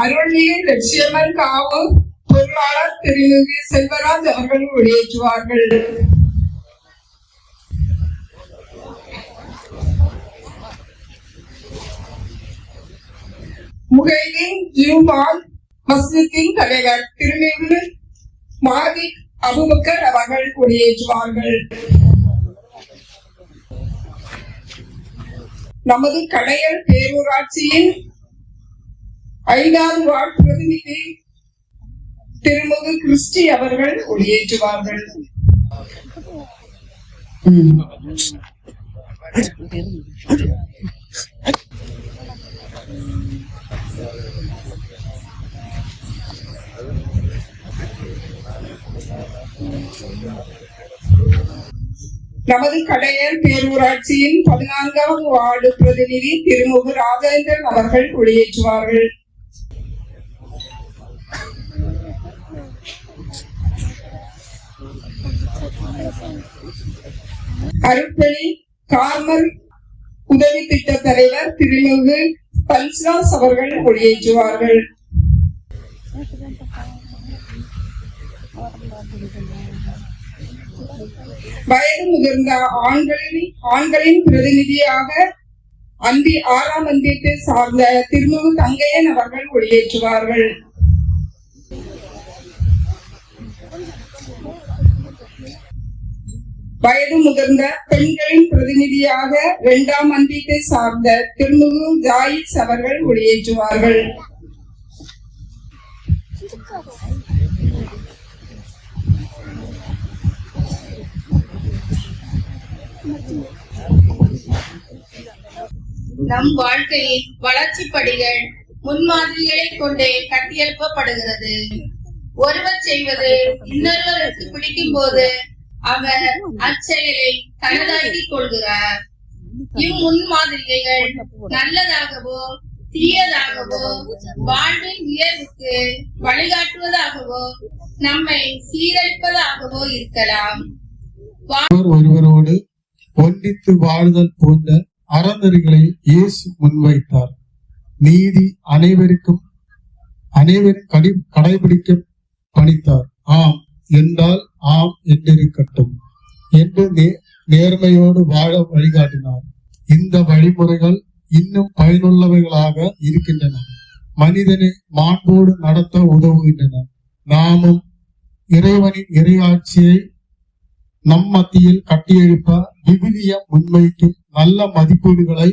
அருள்மிகு லட்சியம்மன் காவு பொருளாளர் திருமிகு செல்வராஜ் அவர்கள் வெளியேற்றுவார்கள் முகைதீன் ஜிம்பால் மஸ்ஜித்தின் தலைவர் திருமிகு மாதி அபுபக்கர் அவர்கள் கொடியேற்றுவார்கள் நமது கடையல் பேரூராட்சியின் ஐந்தாவது வார்டு பிரதிநிதி திருமுகு கிறிஸ்டி அவர்கள் கொடியேற்றுவார்கள் நமது கடையர் பேரூராட்சியின் பதினான்காவது வார்டு பிரதிநிதி திருமுகு ராஜேந்திரன் அவர்கள் கொடியேற்றுவார்கள் அருப்பணி கார்மல் உதவி திட்ட தலைவர் திருமுகு பல்ஸ்ராஸ் அவர்கள் கொடியேற்றுவார்கள் வயது முதிர்ந்த ஆண்களின் ஆண்களின் பிரதிநிதியாக அந்தி ஆறாம் அந்தியத்தை சார்ந்த திருமுகு தங்கையன் அவர்கள் ஒளியேற்றுவார்கள். வயது முதிர்ந்த பெண்களின் பிரதிநிதியாக இரண்டாம் அந்தியத்தை சார்ந்த திருமுகு ஜாயிஸ் அவர்கள் ஒளியேற்றுவார்கள். நம் வாழ்க்கையின் வளர்ச்சி படிகள் முன்மாதிரிகளை கொண்டே கட்டியெழுப்பப்படுகிறது. ஒருவர் செய்வது இன்னொருவருக்கு பிடிக்கும் போது அவர் அச்செயலை தனதாக்கிக் கொள்கிறார். இம்முன்மாதிரிகள் நல்லதாகவோ தீயதாகவோ வாழ்வின் உயர்வுக்கு வழிகாட்டுவதாகவோ நம்மை சீரழிப்பதாகவோ இருக்கலாம். ஒருவரோடு ஒன்றித்து வாழ்தல் போன்ற அறநெறிகளை இயேசு முன்வைத்தார். நீதி அனைவருக்கும் அனைவரும் கடி கடைபிடிக்க பணித்தார். ஆம் என்றால் ஆம் என்றிருக்கட்டும். என்று நே- நேர்மையோடு வாழ வழிகாட்டினார். இந்த வழிமுறைகள் இன்னும் பயனுள்ளவைகளாக இருக்கின்றன. மனிதனை மாண்போடு நடத்த உதவுகின்றன. நாமும் இறைவனின் இறையாட்சியை நம் மத்தியில் கட்டியெழுப்ப விவிலியம் முன்வைக்கும் நல்ல மதிப்பீடுகளை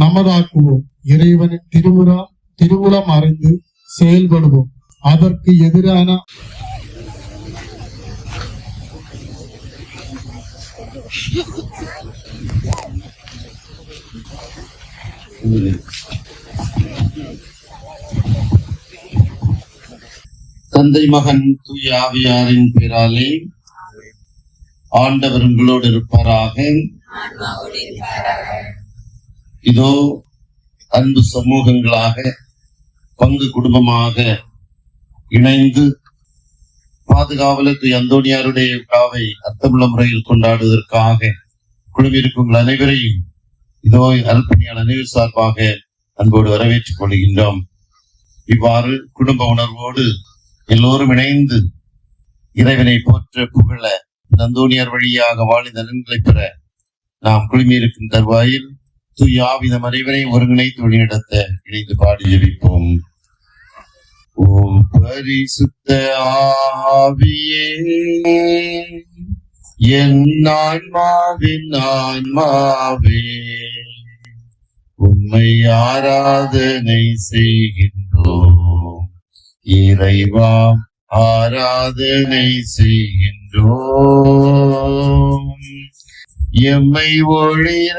நமதாக்குவோம். இறைவனின் திருவுரம் திருவுளம் அறிந்து செயல்படுவோம். அதற்கு எதிரான தந்தை மகன் தூய் ஆவியாரின் பேராலே ஆண்டவர் உங்களோடு இருப்பாராக. இதோ அன்பு சமூகங்களாக பங்கு குடும்பமாக இணைந்து பாதுகாவலுக்கு அந்தோனியாருடைய அந்தோணியாருடைய விழாவை அர்த்தமுள்ள முறையில் கொண்டாடுவதற்காக குழுவிருக்கும் அனைவரையும் இதோ அல்பனியால் அனைவர் சார்பாக அன்போடு வரவேற்றுக் கொள்கின்றோம். இவ்வாறு குடும்ப உணர்வோடு எல்லோரும் இணைந்து இறைவனை போற்ற புகழ நந்தோனியார் வழியாக வாழ்ந்த நன்களை பெற நாம் குழுமியிருக்கும் தருவாயில் தூய ஆவிதம் அனைவரையும் ஒருங்கிணைத்து வழிநடத்த இணைந்து பாடி ஜெபிப்போம். ஓ பரிசுத்த ஆவியே என் ஆன்மாவின் ஆன்மாவே உண்மை ஆராதனை செய்கின்றோம். இறைவா ஆராதனை செய்கின்றோம். எம்மை ஒழிர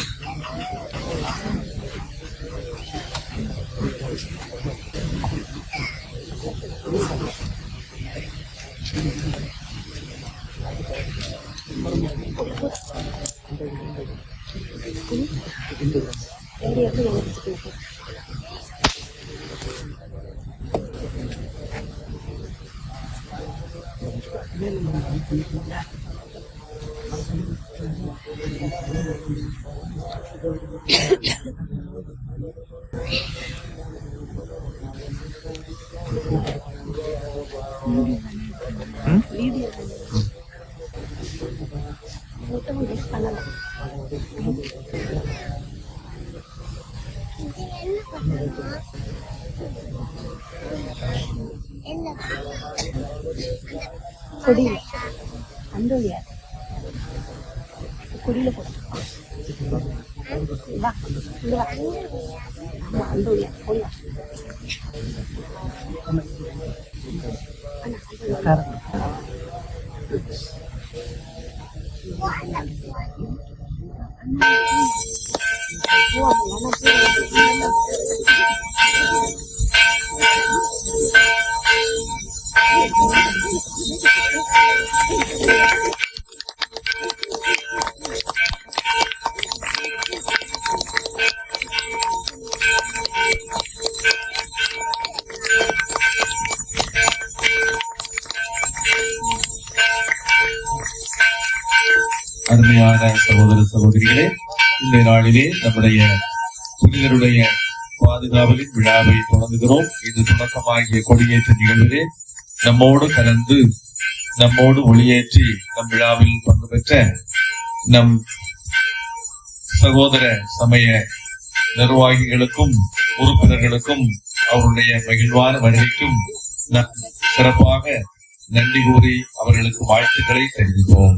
Hmm? ஒளிர கொடியில அந்த வழியா கொடியில போடு. வா இங்க வா. ஆமா அந்த வழியா போய் வா Wow, அருமையான சகோதர சகோதரிகளே இந்த நாளிலே நம்முடைய புனிதருடைய பாதுகாவலின் விழாவை தொடங்குகிறோம். இது தொடக்கமாகிய கொடியேற்ற நிகழ்விலே நம்மோடு கலந்து நம்மோடு ஒளியேற்றி நம் விழாவில் பங்கு பெற்ற நம் சகோதர சமய நிர்வாகிகளுக்கும் உறுப்பினர்களுக்கும் அவருடைய மகிழ்வான வருகைக்கும் நம் சிறப்பாக நன்றி கூறி அவர்களுக்கு வாழ்த்துக்களை தெரிவிப்போம்.